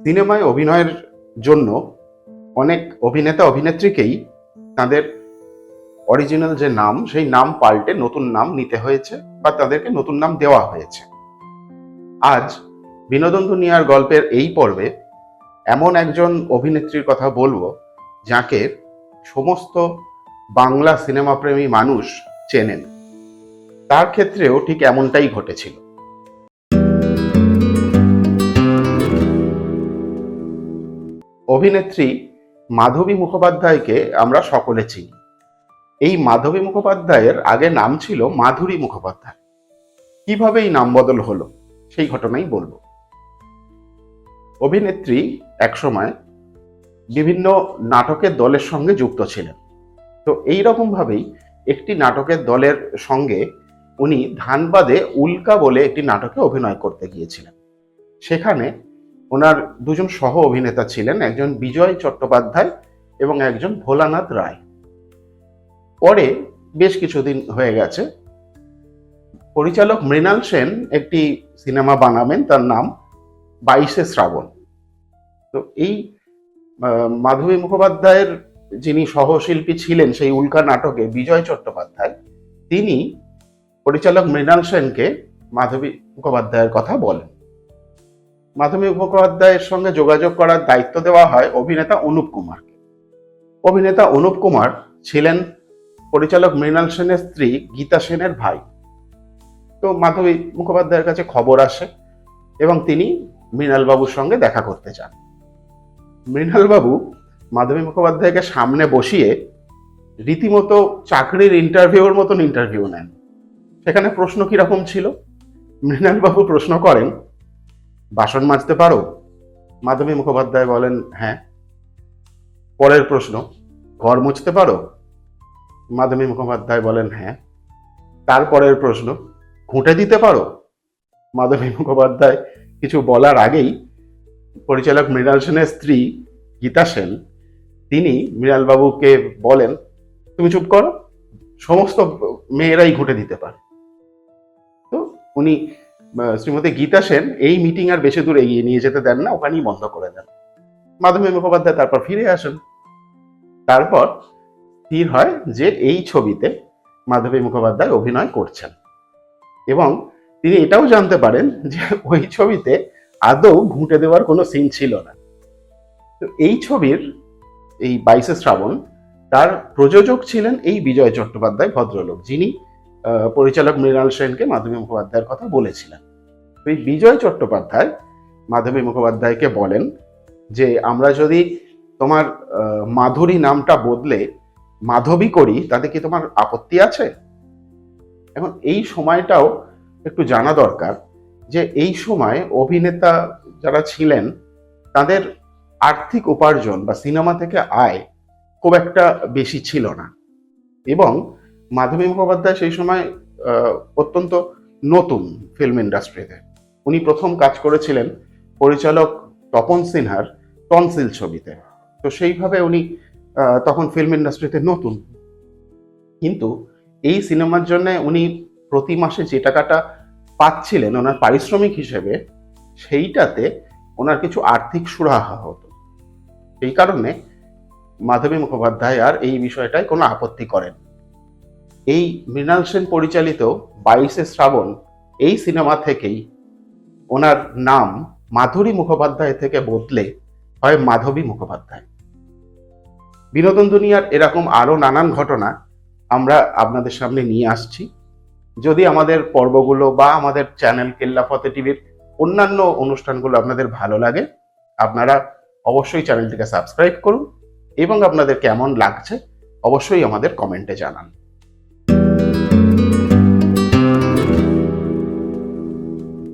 সিনেমায় অভিনয়ের জন্য অনেক অভিনেতা, অভিনেত্রীকেই তাদের অরিজিনাল যে নাম, সেই নাম পাল্টে নতুন নাম নিতে হয়েছে বা তাদেরকে নতুন নাম দেওয়া হয়েছে। আজ বিনোদন দুনিয়ার গল্পের এই পর্বে এমন একজন অভিনেত্রীর কথা বলব যাকে সমস্ত বাংলা সিনেমাপ্রেমী মানুষ চেনেন। তার ক্ষেত্রেও ঠিক এমনটাই ঘটেছিল। অভিনেত্রী মাধবী মুখোপাধ্যায়কে আমরা সকলে চিনি। এই মাধবী মুখোপাধ্যায়ের আগে নাম ছিল মাধুরী মুখোপাধ্যায়। কীভাবে এই নাম বদল হলো, সেই ঘটনাই বলব। অভিনেত্রী একসময় বিভিন্ন নাটকের দলের সঙ্গে যুক্ত ছিলেন। তো এই রকম ভাবেই একটি নাটকের দলের সঙ্গে উনি ধানবাদে উল্কা বলে একটি নাটকে অভিনয় করতে গিয়েছিলেন। সেখানে ওনার দুজন সহ অভিনেতা ছিলেন, একজন বিজয় চট্টোপাধ্যায় এবং একজন ভোলানাথ রায়। পরে বেশ কিছুদিন হয়ে গেছে। পরিচালক মৃণাল সেন একটি সিনেমা বানাবেন, তার নাম বাইশে শ্রাবণ। তো এই মাধবী মুখোপাধ্যায়ের যিনি সহশিল্পী ছিলেন সেই উল্কা নাটকে বিজয় চট্টোপাধ্যায়, তিনি পরিচালক মৃণাল সেনকে মাধবী মুখোপাধ্যায়ের কথা বলেন। মাধবী মুখোপাধ্যায়ের সঙ্গে যোগাযোগ করার দায়িত্ব দেওয়া হয় অভিনেতা অনুপ কুমারকে অভিনেতা অনুপ কুমার ছিলেন পরিচালক মৃণাল সেনের স্ত্রী গীতা সেনের ভাই। তো মাধবী মুখোপাধ্যায়ের কাছে খবর আসে এবং তিনি মৃণালবাবুর সঙ্গে দেখা করতে চান। মৃণালবাবু মাধবী মুখোপাধ্যায়কে সামনে বসিয়ে রীতিমতো চাকরির ইন্টারভিউর মতন ইন্টারভিউ নেন। সেখানে প্রশ্ন কীরকম ছিল? মৃণালবাবু প্রশ্ন করেন বাসন মাজতে পারো? মাধবী মুখোপাধ্যায় বলেন হ্যাঁ। পরের প্রশ্ন, ঘর মুছতে পারো? মাধবী মুখোপাধ্যায় বলেন হ্যাঁ। তারপরের প্রশ্ন, ঘুঁটে দিতে পারো? মাধবী মুখোপাধ্যায় কিছু বলার আগেই পরিচালক মৃণাল সেনের স্ত্রী গীতা সেন, তিনি মৃণালবাবুকে বলেন, তুমি চুপ করো, সমস্ত মেয়েরাই ঘুঁটে দিতে পারে। তো উনি শ্রীমতী গীতা সেন এই মিটিং আর বেশি দূর এগিয়ে নিয়ে যেতে দেন না, ওখানেই বন্ধ করে দেন। মাধবী মুখোপাধ্যায় তারপর ফিরে আসেন। তারপর স্থির হয় যে এই ছবিতে মাধবী মুখোপাধ্যায় অভিনয় করছেন। এবং তিনি এটাও জানতে পারেন যে ওই ছবিতে আদৌ ঘুঁটে দেওয়ার কোনো সিন ছিল না। তো এই ছবির এই বাইশে শ্রাবণ তার প্রযোজক ছিলেন এই বিজয় চট্টোপাধ্যায়, ভদ্রলোক। যিনি পরিচালক মৃণাল সেনকে মাধবী মুখোপাধ্যায়ের কথা বলেছিলেন। তো এই বিজয় চট্টোপাধ্যায় মাধবী মুখোপাধ্যায়কে বলেন যে, আমরা যদি তোমার মাধুরী নামটা বদলে মাধবী করি, তাতে কি তোমার আপত্তি আছে? এখন এই সময়টাও একটু জানা দরকার যে, এই সময় অভিনেতা যারা ছিলেন, তাদের আর্থিক উপার্জন বা সিনেমা থেকে আয় খুব একটা বেশি ছিল না। এবং মাধবী মুখোপাধ্যায় সেই সময় অত্যন্ত নতুন ফিল্ম ইন্ডাস্ট্রিতে। উনি প্রথম কাজ করেছিলেন পরিচালক তপন সিনহার টনসিল ছবিতে। তো সেইভাবে উনি তখন ফিল্ম ইন্ডাস্ট্রিতে নতুন। কিন্তু এই সিনেমার জন্য উনি প্রতি মাসে যে টাকাটা পাচ্ছিলেন ওনার পারিশ্রমিক হিসেবে, সেইটাতে ওনার কিছু আর্থিক সুরাহা হতো। এই কারণে মাধবী মুখোপাধ্যায় আর এই বিষয়টায় কোনো আপত্তি করেন। এই মৃণাল সেন পরিচালিত বাইশে শ্রাবণ এই সিনেমা থেকেই ওনার নাম মাধুরী মুখোপাধ্যায় থেকে বদলে হয় মাধবী মুখোপাধ্যায়। বিনোদন দুনিয়ার এরকম আরও নানান ঘটনা আমরা আপনাদের সামনে নিয়ে আসছি। যদি আমাদের পর্বগুলো বা আমাদের চ্যানেল কেল্লাফতে টিভির অন্যান্য অনুষ্ঠানগুলো আপনাদের ভালো লাগে, আপনারা অবশ্যই চ্যানেলটিকে সাবস্ক্রাইব করুন এবং আপনাদের কেমন লাগছে অবশ্যই আমাদের কমেন্টে জানান।